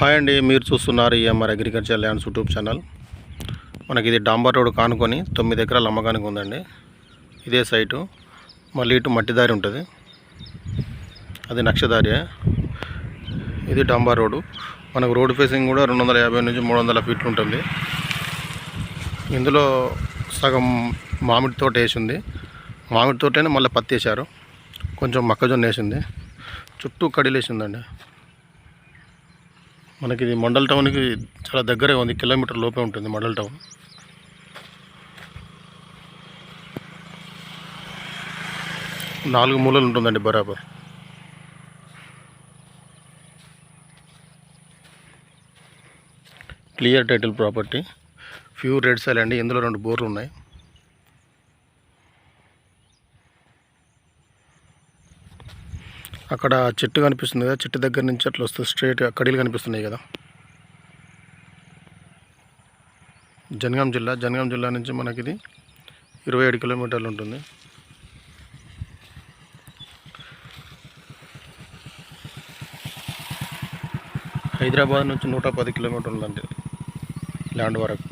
Hi అండి మీరు చూస్తున్నారు EMR agriculture lands YouTube channel. మనకి ఇది డాంబర్ రోడ్ కానుకొని తొమ్మిది ఎకరాల అమ్మకానికి ఉందండి. ఇదే సైటు. మళ్ళీ ఇటు మట్టి దారి ఉంటుంది. అది నక్షదారి ఇది డాంబర్ రోడ్డు. మనకు రోడ్డు ఫేసింగ్ కూడా రెండు వందల యాభై నుంచి మూడు వందల ఫీట్లు ఉంటుంది. ఇందులో సగం మామిడి తోట వేసింది. మామిడి తోటనే మళ్ళీ పత్తి వేశారు కొంచెం మొక్కజొన్న వేసింది. చుట్టూ కడిలేసిందండి. మనకి ఇది మండల్ టౌన్కి చాలా దగ్గరే ఉంది కిలోమీటర్ లోపే ఉంటుంది మండల్ టౌన్. నాలుగు మూలలు ఉంటుందండి బరాబర్. క్లియర్ టైటిల్ ప్రాపర్టీ ఫ్యూ రెడ్ సెల్ అండి ఇందులో రెండు బోర్లు ఉన్నాయి. అక్కడ చెట్టు కనిపిస్తుంది కదా చెట్టు దగ్గర నుంచి అట్లా వస్తే స్ట్రైట్ కడీలు కనిపిస్తున్నాయి కదా. జనగాం జిల్లా జనగాం జిల్లా నుంచి మనకి ఇది ఇరవై ఏడు కిలోమీటర్లు ఉంటుంది. హైదరాబాద్ నుంచి నూట పది కిలోమీటర్లు అండి ల్యాండ్ వరకు.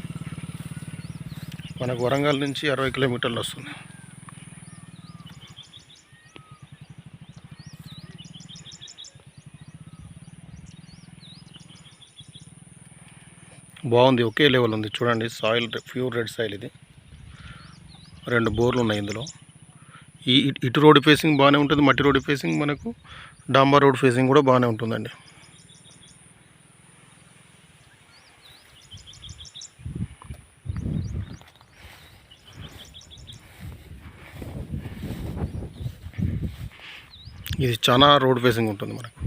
మనకు వరంగల్ నుంచి అరవై కిలోమీటర్లు వస్తుంది. బాగుంది ఒకే లెవెల్ ఉంది. చూడండి సాయిల్ ప్యూర్ రెడ్ సాయిల్ ఇది. రెండు బోర్లు ఉన్నాయి ఇందులో. ఈ ఇటు- రోడ్డు రోడ్ ఫేసింగ్ బాగానే ఉంటుంది మట్టి రోడ్డు ఫేసింగ్ మనకు డాంబర్ రోడ్ ఫేసింగ్ కూడా బాగానే ఉంటుందండి. ఇది చాలా రోడ్ ఫేసింగ్ ఉంటుంది మనకు.